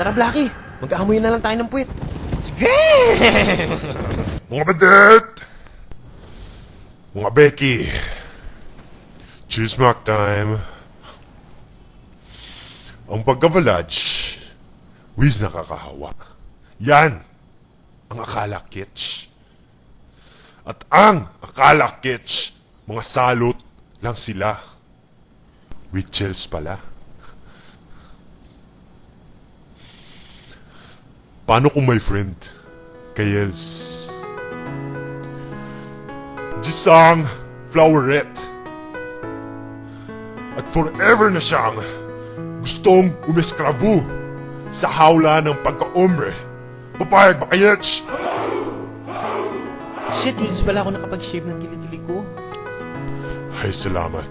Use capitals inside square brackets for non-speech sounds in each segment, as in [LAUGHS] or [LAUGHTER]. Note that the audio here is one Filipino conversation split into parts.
Tara, Blackie. Mag-aamoy na lang tayo ng puwit. Sige! Mga badet! Mga Becky! Chismak time! Ang pagkavalage, whiz nakakahawa. Yan! Ang akala kitsch. At ang akala kitsch, mga salot lang sila. With gels pala. Paano kung my friend, Kayels? Jisang Floweret. At forever na siyang gustong umeskravu sa hawla ng pagka-ombre. Papayag ba kayets? Shit, Wills pala ako nakapag-shave ng kilikili ko. Ay, salamat.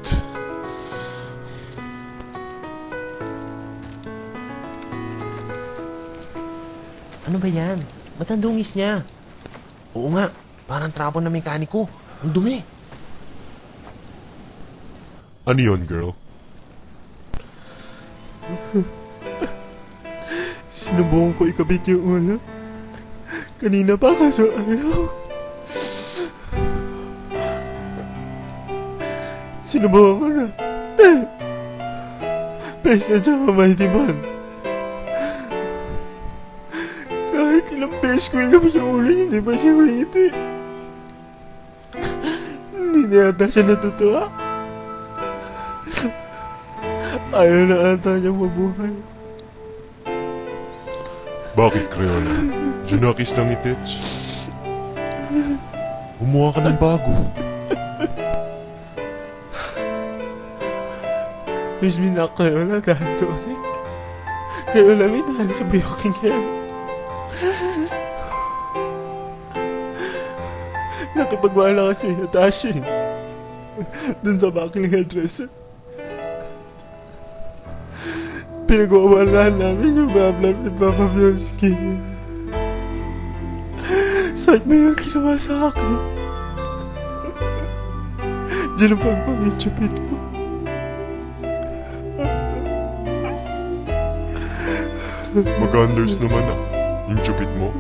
Ano ba yan? Ba't ang dungis niya? Oo nga, parang trapo na mekaniko. Ang dumi. Ano yun, girl? [LAUGHS] Sinubukan ko ikabit yung ulo. Kanina pa kaso ayaw. Sinubukan ko na. Pesa sa Mighty Man. Beses ko yung ulo, hindi ba siya ngiti? Hindi na yata siya natutuwa. Ayaw na ata niyang mabuhay. Bakit, Crayola? Junakis ng itich? Umuha ka ng bago. Miss me na kayo na dahil tulik. Kayo na minahal sa buyoking hair. Nakipagwala kasi sa Tashi. Dun sa baking hairdresser. Pinag-uwalaan namin yung bablab ni Papa Bielski. Sakit mo yung ginawa sa akin. Diyan ang pagpangin chupit ko. Mag-unders naman ah. Yung chupit mo.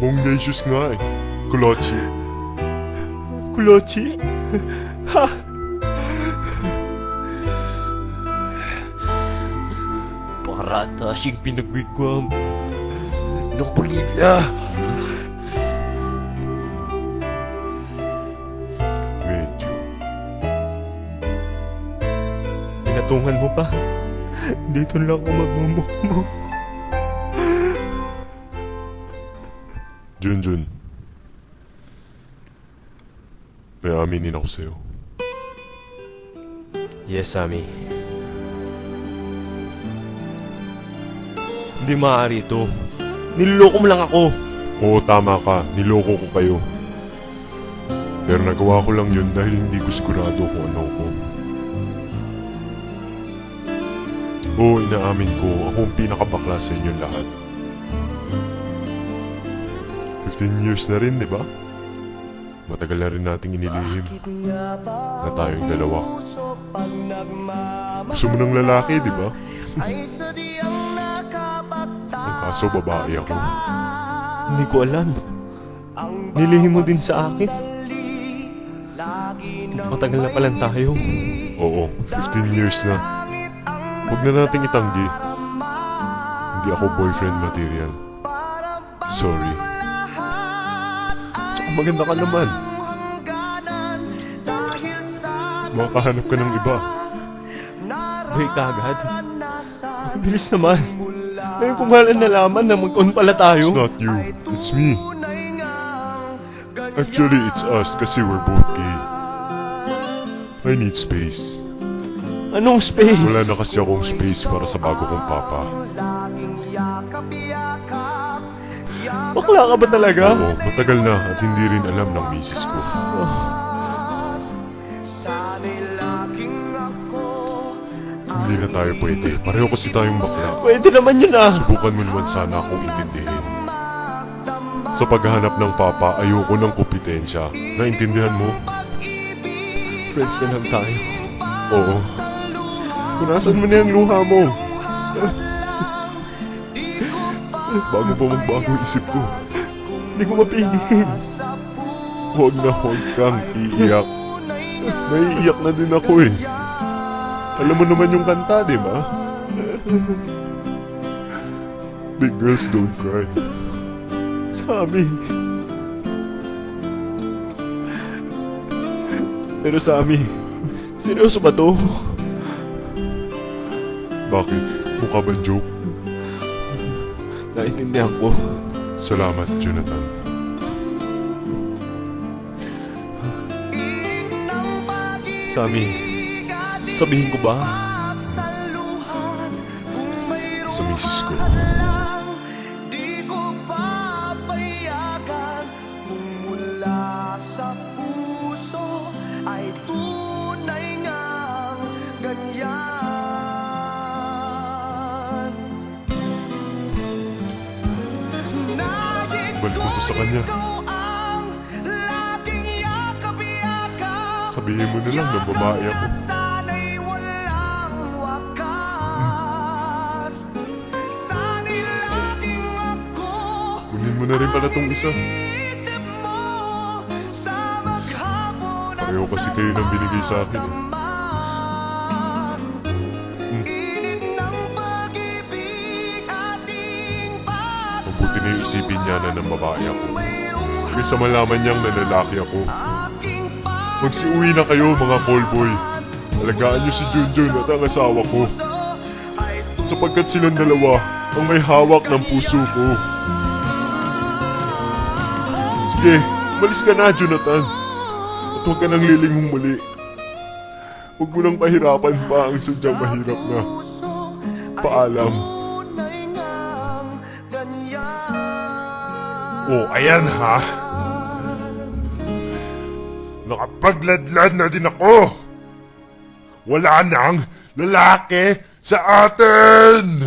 Bongacious nga eh. Kolochi. Kulochi? Ha! Parata siyang pinagwigwam ng Bolivia. Medyo. Pinatungan mo pa. Dito lang ako magmumukmuk. Junjun. May aminin ako sa'yo. Yes, Ami. Hindi maaari ito. Niloloko mo lang ako. Oo, tama ka. Niloko ko kayo. Pero nagawa ko lang yun dahil hindi ko sigurado kung ano ko. Oo, inaamin ko. Ako ang pinakabakla sa inyong lahat. 15 years na rin, di ba? Matagal na rin nating inilihim na tayong dalawa. Gusto mo ng lalaki, di ba? [LAUGHS] Ang kaso babae ako. Hindi ko alam. Nilihim mo din sa akin. Matagal na palang tayo. Oo, 15 years na. Huwag na nating itanggi. Hindi ako boyfriend material. Sorry. Maganda ka naman. Makahanap ka ng iba. Bay kagad. Ang bilis naman. Ngayon ko nga lang nalaman na mag-on pala tayo. It's not you. It's me. Actually, it's us kasi we're both gay. I need space. Anong space? Wala na kasi akong space para sa bago kong papa. Bakla ka ba talaga? Oo, matagal na at hindi rin alam ng misis ko. Hindi na tayo pwede. Pareho kasi tayong bakla. Pwede naman yun ah. Subukan mo naman sana akong intindihin. Sa paghahanap ng papa, ayoko ng kompetensya. Naintindihan mo? Friends na lang tayo. Oo. Punasan mo na yung luha mo. Bago pa magbago isip ko, Hindi ko mapigil. huwag na huwag kang iiyak. Naiiyak na din ako eh. Alam mo naman yung kanta, di ba? Big girls don't cry. Sabi. Pero Sami, seryoso ba to? Bakit? Mukha ba joke? Naintindihan ko. Salamat, Jonathan. Sami, sabihin ko ba? Sa misis ko. Sa puso Ay tunay ko sa kanya. Sabihin mo na lang na babae ako. Kunin mo na rin pala tong isa. Pareho kasi kayo nang binigay sa akin eh. Yung isipin niya na ng babae ako. Kaysa malaman niyang na lalaki ako. Magsiuwi na kayo mga callboy. Alagaan niyo si Junjun at ang asawa ko. Sapagkat silang dalawa ang may hawak ng puso ko. Sige, malis ka na, Jonathan. At huwag ka nang lilingon muli. Huwag mo nang pahirapan pa ang sadyang mahirap na. Paalam. Oh, ayan ha. Nakapagladlad na din ako. Wala nang lalaki sa atin.